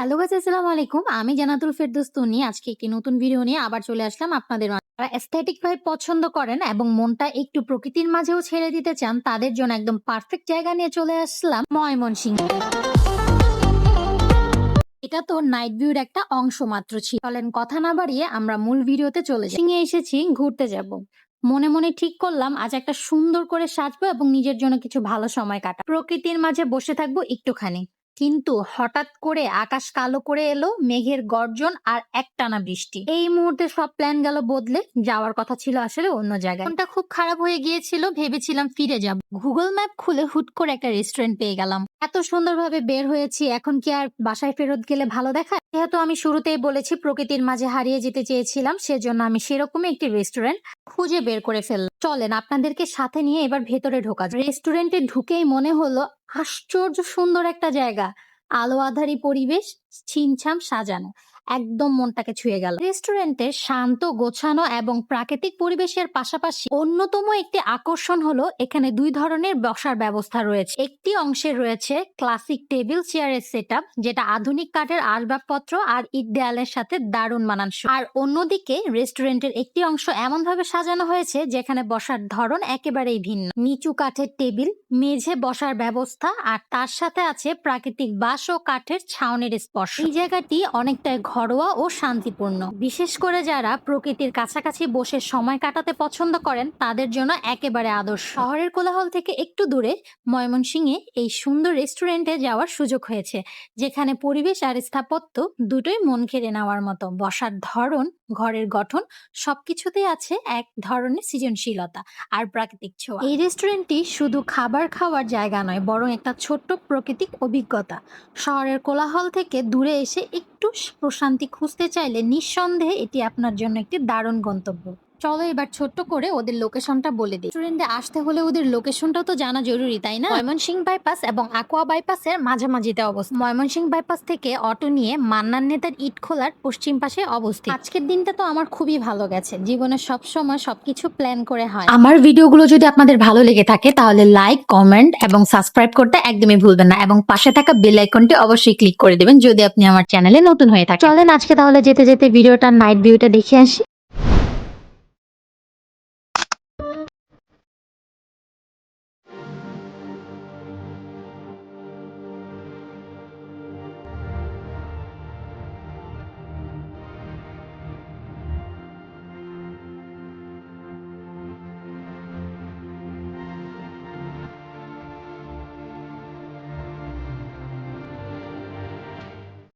Hello guys, আসসালামু আলাইকুম। আমি জানাতুল ফেরদৌস তুনি। আজকে একটি নতুন ভিডিও নিয়ে আবার চলে আসলাম আপনাদের যারা অ্যাস্থেটিক ভাইব পছন্দ করেন এবং মনটা একটু প্রকৃতির মাঝেও ছেড়ে দিতে চান, তাদের জন্য একদম পারফেক্ট জায়গা নিয়ে চলে আসলাম ময়মনসিংহ। এটা তো নাইট ভিউর একটা অংশ মাত্র ছিল। চলেন কথা না বাড়িয়ে আমরা মূল ভিডিওতে চলে যাই। সিংহে এসেছি, ঘুরতে যাব। মনে মনে ঠিক করলাম, আজ একটা সুন্দর করে সাজবো এবং নিজের জন্য কিছু ভালো সময় কাটা প্রকৃতির মাঝে বসে থাকব একটুখানি। কিন্তু হঠাৎ করে আকাশ কালো করে এলো, মেঘের গর্জন আর একটানা বৃষ্টি। এই মুহূর্তে সব প্ল্যান গেল বদলে, যাওয়ার কথা ছিল আসলে অন্য জায়গায়। মনটা খুব খারাপ হয়ে গিয়েছিল, ভেবেছিলাম ফিরে যাব। গুগল ম্যাপ খুলে হুট করে একটা রেস্টুরেন্ট পেয়ে গেলাম। এত সুন্দরভাবে বের হয়েছি, এখন কি আর বাসায় ফেরত গেলে ভালো দেখায়? যেহেতু আমি শুরুতেই বলেছি, প্রকৃতির মাঝে হারিয়ে যেতে চেয়েছিলাম, সেজন্য আমি সেরকমই একটি রেস্টুরেন্ট খুঁজে বের করে ফেললাম। চলেন, আপনাদেরকে সাথে নিয়ে এবার ভেতরে ঢোকা। রেস্টুরেন্টে ঢুকেই মনে হলো, আশ্চর্য সুন্দর একটা জায়গা আলো আধারি পরিবেশ ছিমছাম সাজানো। একদম মনটাকে ছুঁয়ে গেল। রেস্টুরেন্টের শান্ত, গোছানো এবং প্রাকৃতিক পরিবেশের পাশাপাশি অন্যতম একটি আকর্ষণ হলো এখানে দুই ধরনের বসার ব্যবস্থা রয়েছে। একটি অংশে রয়েছে ক্লাসিক টেবিল চেয়ারের সেট যেটা আধুনিক কাঠের আসবাবপত্র আর ইট দেয়ালের সাথে দারুণ মানানসই। আর অন্যদিকে রেস্টুরেন্টের একটি অংশ এমন ভাবে সাজানো হয়েছে যেখানে বসার ধরন একেবারেই ভিন্ন। নিচু কাঠের টেবিল, মেঝে বসার ব্যবস্থা আর তার সাথে আছে প্রাকৃতিক বাঁশ ও কাঠের ছাউনির স্পর্শ এই জায়গাটি অনেকটাই ঘরোয়া ও শান্তিপূর্ণ। বিশেষ করে যারা প্রকৃতির কাছাকাছি বসে সময় কাটাতে পছন্দ করেন, তাদের জন্য একেবারে আদর্শ। শহরের কোলাহল থেকে একটু দূরে ময়মনসিংহে এই সুন্দর রেস্টুরেন্টে যাওয়ার সুযোগ হয়েছে, যেখানে পরিবেশ আর স্থাপত্য দুটোই মন কেড়ে নেওয়ার মতো। বসার ধরন, ঘরের গঠন সবকিছুতেই আছে এক ধরনের সৃজনশীলতা আর প্রাকৃতিক ছোঁয়া। এই রেস্টুরেন্টটি শুধু খাবার খাওয়ার জায়গা নয়, বরং একটা ছোট্ট প্রাকৃতিক অভিজ্ঞতা। শহরের কোলাহল থেকে দূরে এসে একটু প্রশান্তি খুঁজতে চাইলে নিঃসন্দেহে এটি আপনার জন্য একটি দারুণ গন্তব্য। চলো এবার ছোট্ট করে ওদের লোকেশনটা বলে দিই। রেস্টুরেন্টে আসতে হলে ওদের লোকেশনটাও তো জানা জরুরি, তাই না? ময়মনসিংহ বাইপাস এবং আকোয়া বাইপাসের মাঝামাঝিতে অবস্থিত। ময়মনসিংহ বাইপাস থেকে অটো নিয়ে মান্নান নেতার ইট খোলার পশ্চিম পাশে অবস্থিত। আজকের দিনটা তো আমার খুবই ভালো গেছে। জীবনে সব সময় সবকিছু প্ল্যান করে হয়। আমার ভিডিওগুলো যদি আপনাদের ভালো লেগে থাকে, তাহলে লাইক কমেন্ট এবং সাবস্ক্রাইব করতে একদমই ভুলবেন না। এবং পাশে থাকা বেল আইকনটি অবশ্যই ক্লিক করে দেবেন, যদি আপনি আমার চ্যানেলে নতুন হয়ে থাকেন। চলেন আজকে তাহলে যেতে যেতে ভিডিওটা নাইট ভিউটা দেখে আসি।